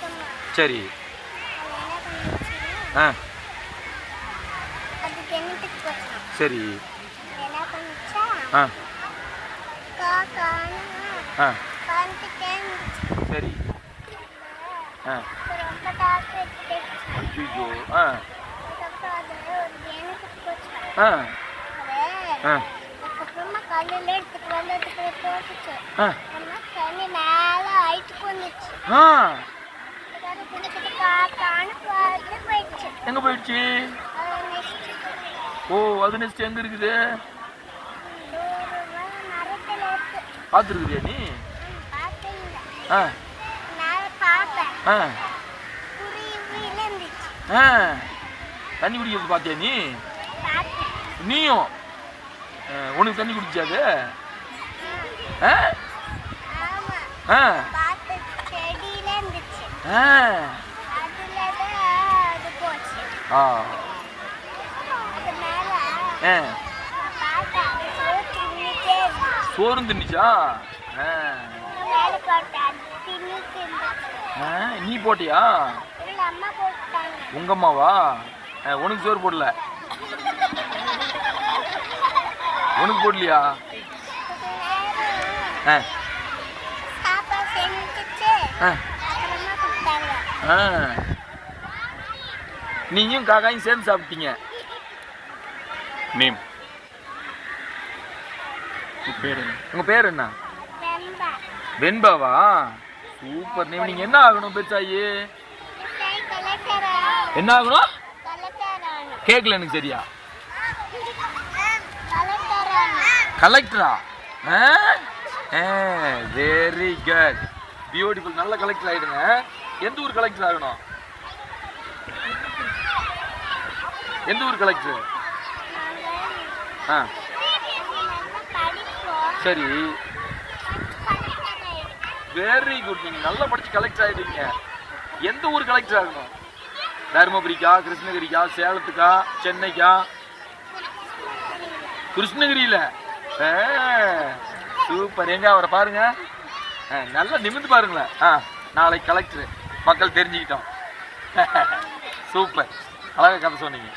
போதுமா சரி. அது என்ன பண்ணுச்சுன்னா ஆ. அது கிணத்துக்கு போச்சு சரி. என்ன பண்ணுச்சா ஆ. காக்கான்னு ஆ. வந்துட்டே இருந்துச்சு சரி. ஆ. அது ஐயோ ஆ. ஆ. ஆ. ஆ. எங்க போயிடுச்சு? ஓ அது நெக்ஸ்ட் எங்க இருக்குது? தூரமா பார்த்துருக்குறியா நீ? ஆ. ஆ. ஆ. தண்ணி குடிக்கிறது பார்த்தியா நீ? நீயும்? உனக்கு தண்ணி குடிச்சாது ஆ? ஆ. சோறும் தின்னுச்சா ஆ. ஆ, நீ போட்டியா? உங்க அம்மாவா? ஆ, உனக்கு சோறு போடல. உனக்கு போடலையா? நேரம் ஆ. ஆ. நீயும் காக்காயும் சேர்ந்து சாப்பிட்டீங்க. நேம். பேர் என்ன? உங்க பேர் என்ன? வெண்பாவா? சூப்பர். நேம் நீங்க என்ன ஆகணும் பெருசாயி? என்ன ஆகணும்? கேட்கல எனக்கு சரியா? கலெக்டர்? வெரி குட் பியூட்டிஃபுல் நல்ல கலெக்டர் ஆயிடுங்க. எந்த ஊர் கலெக்டர் ஆகணும்? எந்த ஊர் கலெக்டர் ஆ. சரி. வெரி குட் நீங்க நல்லா படிச்சு கலெக்டர் ஆயிடுவீங்க எந்த ஊர் கலெக்டர் ஆகணும்? தருமபுரிக்கா கிருஷ்ணகிரிக்கா சேலத்துக்கா சென்னைக்கா? கிருஷ்ணகிரியில. சூப்பர். எங்க? அவரை பாருங்க. ஆ, நல்லா நிமிந்து பாருங்களேன். ஆ நாளைக்கு கலெக்டர் மக்கள் தெரிஞ்சுக்கிட்டோம். சூப்பர். அழகாக கதை சொன்னீங்க.